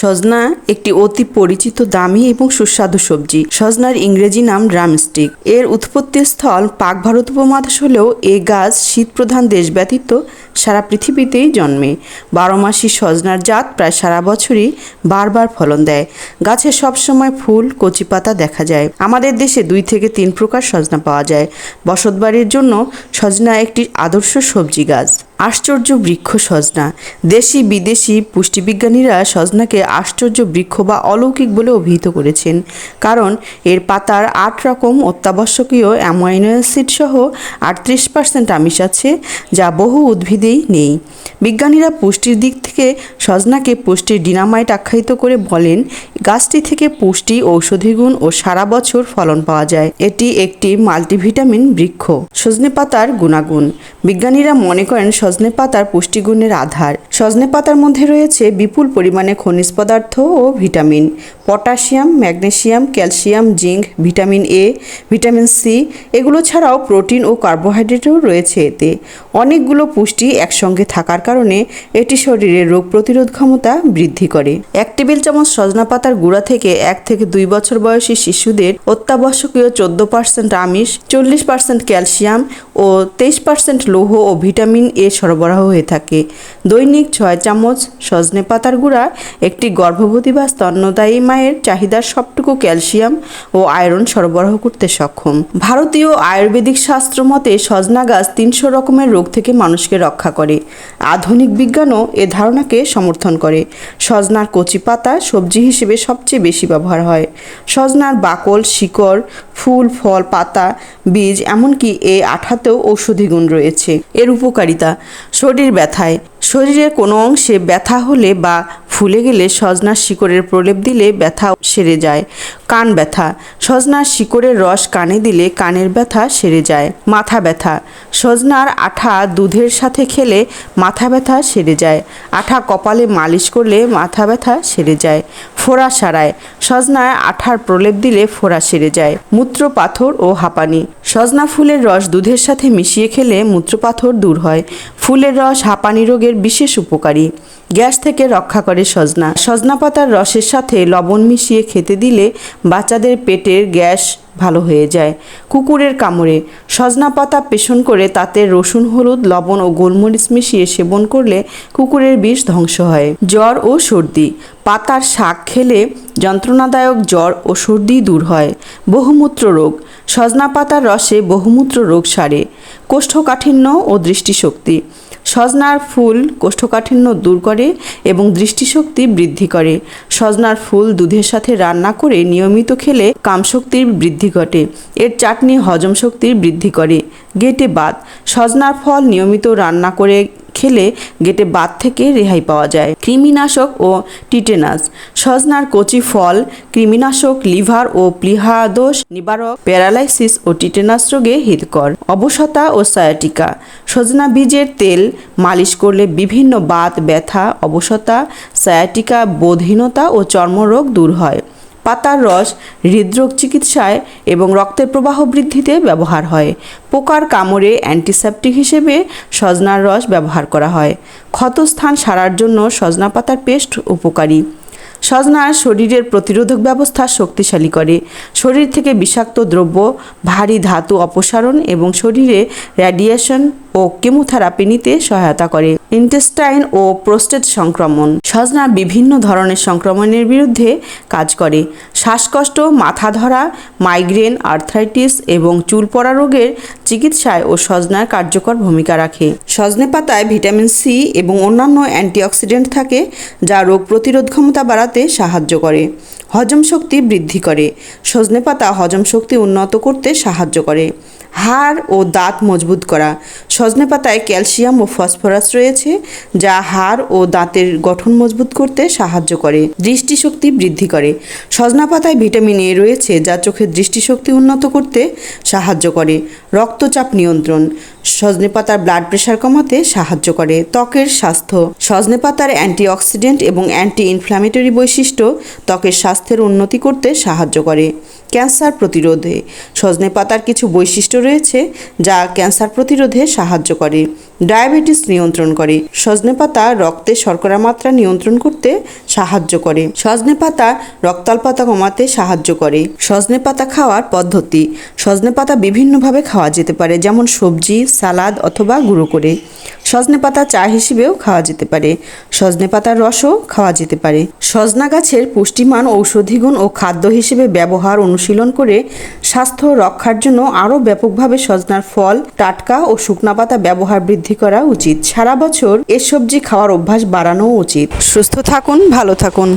সজনা একটি অতি পরিচিত, দামি এবং সুস্বাদু সবজি। সজনার ইংরেজি নাম ড্রামস্টিক এর উৎপত্তি স্থল পাক ভারত উপমহাদেশ হলেও এ গাছ শীত প্রধান দেশ ব্যতীত সারা পৃথিবীতেই জন্মে। বারো মাসি সজনার জাত প্রায় সারা বছরই বারবার ফলন দেয়। গাছে সবসময় ফুল, কচি পাতা দেখা যায়। আমাদের দেশে দুই থেকে তিন প্রকার সজনা পাওয়া যায়। বসতবাড়ির জন্য সজনা একটি আদর্শ সবজি গাছ। আশ্চর্য বৃক্ষ সজনা। দেশি, বিদেশি পুষ্টিবিজ্ঞানীরা সজনাকে আশ্চর্য বৃক্ষ বা অলৌকিক বলে অভিহিত করেছেন। কারণ এর পাতার আট রকম অত্যাবশ্যকীয় অ্যামাইনো অ্যাসিড সহ আটত্রিশ পার্সেন্ট আমিষ আছে, যা বহু উদ্ভিদেই নেই। বিজ্ঞানীরা পুষ্টির দিক থেকে সজনাকে পুষ্টির ডিনামাইট আখ্যায়িত করে বলেন, গাছটি থেকে পুষ্টি, ঔষধি গুণ ও সারা বছর ফলন পাওয়া যায়। এটি একটি মাল্টিভিটামিন বৃক্ষ। সজনে পাতার গুণাগুণ। বিজ্ঞানীরা মনে করেন সজনে পাতার পুষ্টিগুণের আধার। সজনে পাতার মধ্যে রয়েছে বিপুল পরিমাণে খনিজ পদার্থ ও vitamin. Potassium, magnesium, calcium, zinc, vitamin A, vitamin C এগুলো ছাড়াও প্রোটিন ও কার্বোহাইড্রেটও রয়েছে এতে। অনেকগুলো পুষ্টি একসঙ্গে থাকার কারণে এটি শরীরের রোগ প্রতিরোধ ক্ষমতা বৃদ্ধি করে। এক টেবিল চামচ সজনা পাতার গুঁড়া থেকে এক থেকে দুই বছর বয়সী শিশুদের অত্যাবশ্যকীয় চোদ্দ পার্সেন্ট আমিষ, চল্লিশ পার্সেন্ট ক্যালসিয়াম ও তেইশ পার্সেন্ট লৌহ ও ভিটামিন এ সরবরাহ হয়ে থাকে। দৈনিক ছয় চামচ সজনে পাতার গুঁড়া, একটি গর্ভবতী বা স্তন্যদায়ী মায়ের চাহিদার সবটুকু ক্যালসিয়াম ও আয়রন সরবরাহ করতে সক্ষম। ভারতীয় আয়ুর্বেদিক শাস্ত্র মতে সজনা গাছ তিনশো রকমের রোগ থেকে মানুষকে রক্ষা করে। আধুনিক বিজ্ঞানও এ ধারণাকে সমর্থন করে। সজনার কচি পাতা সবজি হিসেবে সবচেয়ে বেশি ব্যবহার হয়। সজনার বাকল, শিকড়, ফুল, ফল, পাতা, বীজ, এমনকি এ আঠাতেও ঔষধি গুণ রয়েছে। এর উপকারিতা, শরীর ব্যথায়। শরীরের কোনো অংশে ব্যথা হলে বা ফুলে গেলে সজনার শিকড়ের প্রলেপ দিলে ব্যথা সেরে যায়। কান ব্যথা, সজনার শিকড়ের রস কানে দিলে কানের ব্যথা সেরে যায়। মাথা ব্যথা, সজনার আঠা দুধের সাথে খেলে মাথা ব্যথা সেরে যায়। আঠা কপালে মালিশ করলে মাথা ব্যথা সেরে যায়। ফোড়া সারায়, সজনায় আঠার প্রলেপ দিলে ফোড়া সেরে যায়। মূত্র পাথর ও হাঁপানি সজনা ফুলের রস দুধের সাথে মিশিয়ে খেলে মূত্রপাথর দূর হয়। ফুলের রস হাঁপানি রোগের বিশেষ উপকারী। গ্যাস থেকে রক্ষা করে সজনা। সজনা পাতার রসের সাথে লবণ মিশিয়ে খেতে দিলে বাচ্চাদের পেটের গ্যাস ভালো হয়ে যায়। কুকুরের কামড়ে। সজনা পাতা পেষণ করে তাতে রসুন, হলুদ, লবণ ও গোলমরিচ মিশিয়ে সেবন করলে কুকুরের বিষ ধ্বংস হয়। জ্বর ও সর্দি। পাতার শাক খেলে যন্ত্রণাদায়ক জ্বর ও সর্দি দূর হয়। বহুমূত্র রোগ। সজনা পাতার রসে বহুমূত্র রোগ সারে। কোষ্ঠকাঠিন্য ও দৃষ্টিশক্তি। সজনার ফুল কোষ্ঠকাঠিন্য দূর করে এবং দৃষ্টিশক্তি বৃদ্ধি করে। সজনার ফুল দুধের সাথে রান্না করে নিয়মিত খেলে কামশক্তির বৃদ্ধি ঘটে। এর চাটনি হজম শক্তির বৃদ্ধি করে। গেটে বাত সজনার ফল নিয়মিত রান্না করে খেলে গেটে বাত থেকে রেহাই পাওয়া যায়। কৃমিনাশক ও টিটেনাস। সজনার কচি ফল, কৃমিনাশক, লিভার ও প্লিহাদোষ নিবারক, প্যারালাইসিস ও টিটেনাস রোগে হিতকর। অবসতা ও সায়াটিকা। সজনা বীজের তেল মালিশ করলে বিভিন্ন বাত, ব্যথা, অবসতা, সায়াটিকা, বোধহীনতা ও চর্মরোগ দূর হয়। পাতার রস, হৃদরোগ চিকিৎসায় এবং রক্তের প্রবাহ বৃদ্ধিতে ব্যবহার হয়। পোকার কামড়ে অ্যান্টিসেপটিক হিসেবে সজনার রস ব্যবহার করা হয়। ক্ষতস্থান সারার জন্য সজনা পাতার পেস্ট উপকারী। সজনা শরীরের প্রতিরোধক ব্যবস্থা শক্তিশালী করে। শরীর থেকে বিষাক্ত দ্রব্য, ভারী ধাতু অপসারণ এবং শরীরে রেডিয়েশন ও কেমোথেরাপি নিতে সহায়তা করে। ইন্টেস্টাইন ও প্রোস্টেট সংক্রমণ। সজনা বিভিন্ন ধরনের সংক্রমণের বিরুদ্ধে কাজ করে। শ্বাসকষ্ট, মাথা ধরা, মাইগ্রেন আর্থ্রাইটিস এবং চুল পড়া রোগের চিকিৎসায় ও সজনার কার্যকর ভূমিকা রাখে। সজনে পাতায় ভিটামিন সি এবং অন্যান্য অ্যান্টিঅক্সিডেন্ট থাকে, যা রোগ প্রতিরোধ ক্ষমতা বাড়াতে সাহায্য করে। হজম শক্তি বৃদ্ধি করে। সজনে পাতা হজম শক্তি উন্নত করতে সাহায্য করে। হাড় ও দাঁত মজবুত করা। সজনে পাতায় ক্যালসিয়াম ও ফসফরাস রয়েছে, যা হাড় ও দাঁতের গঠন মজবুত করতে সাহায্য করে, দৃষ্টিশক্তি বৃদ্ধি করে। সজনা পাতায় ভিটামিন এ রয়েছে, যা চোখের দৃষ্টিশক্তি উন্নত করতে সাহায্য করে, রক্তচাপ নিয়ন্ত্রণ। সজনে পাতার ব্লাড প্রেশার কমাতে সাহায্য করে, ত্বকের স্বাস্থ্য। সজনে পাতার অ্যান্টিঅক্সিডেন্ট এবং অ্যান্টি ইনফ্ল্যামেটরি বৈশিষ্ট্য ত্বকের স্বাস্থ্যের উন্নতি করতে সাহায্য করে। ক্যান্সার প্রতিরোধে। সজনে পাতার কিছু বৈশিষ্ট্য রয়েছে যা ক্যান্সার প্রতিরোধে সাহায্য করে, ডায়াবেটিস নিয়ন্ত্রণ করে। সজনে পাতা রক্তে শর্করা মাত্রা নিয়ন্ত্রণ করতে সাহায্য করে। সজনে পাতা রক্তাল্পতা কমাতে সাহায্য করে। সজনে পাতা খাওয়ার পদ্ধতি। সজনে পাতা বিভিন্নভাবে খাওয়া যেতে পারে, যেমন সবজি, সালাদ অথবা গুঁড়ো করে। সজনে পাতা চা হিসেবেও খাওয়া যেতে পারে। সজনে পাতার রসও খাওয়া যেতে পারে। সজনা গাছের পুষ্টিমান ঔষধিগুণ ও খাদ্য হিসেবে ব্যবহার অনুশীলন করে স্বাস্থ্য রক্ষার জন্য আরও ব্যাপকভাবে সজনার ফল, টাটকা ও শুকনা পাতা ব্যবহার বৃদ্ধি করা উচিত। সারা বছর এ সবজি খাওয়ার অভ্যাস বাড়ানো উচিত। সুস্থ থাকুন, ভালো থাকুন।